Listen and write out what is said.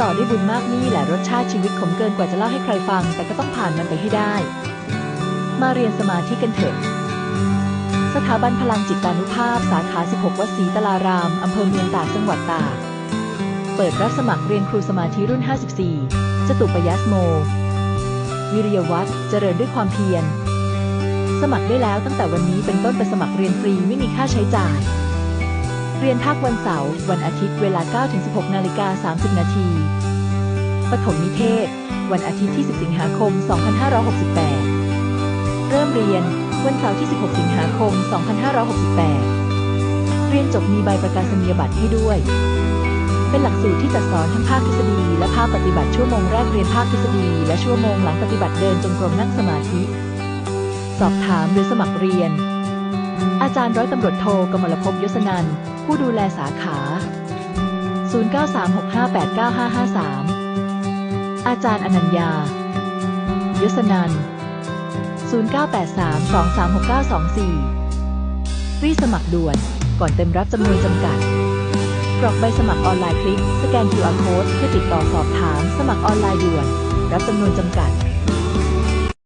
ต่อด้วยบุญมากนี่แหละรสชาติชีวิตขมเกินกว่าจะเล่าให้ใครฟัง แต่ก็ต้องผ่านมันไปให้ได้ มาเรียนสมาธิกันเถอะ สถาบันพลังจิตานุภาพ สาขา 16 วัดศรีตลาราม อำเภอเมืองตากจังหวัดตาก เปิดรับสมัครเรียนครูสมาธิรุ่น 54 จตุปยัสโม วิริยวัฒน์เจริญด้วยความเพียร สมัครได้แล้วตั้งแต่วันนี้เป็นต้นไปสมัครเรียนฟรีไม่มีค่าใช้จ่าย เรียนภาควันเสาร์วันอาทิตย์เวลา 9-16 นาฬิกา 30 นาทีปฐมนิเทศ วันอาทิตย์ที่ 10 สิงหาคม 2568 เริ่มเรียน วันเสาร์ที่ 16 สิงหาคม 2568 เรียนจบมีใบประกาศนียบัตรให้ด้วย เป็นหลักสูตรที่จัดสอนทั้งภาคทฤษฎีและภาคปฏิบัติชั่วโมงแรกเรียนภาคทฤษฎีและชั่วโมงหลังปฏิบัติเดินจงกรมนั่งสมาธิ สอบถามหรือสมัครเรียน อาจารย์ร้อยตำรวจโทกมลภพยศนันท์ ผู้ดูแลสาขา 0936589553 อาจารย์อนัญญายศนัน0983236924 รีสมัครด่วนก่อนเต็มรับจำนวนจำกัดกรอกใบสมัครออนไลน์คลิก สแกน QR Code เพื่อติดต่อสอบถาม สมัครออนไลน์ด่วน รับจำนวนจำกัด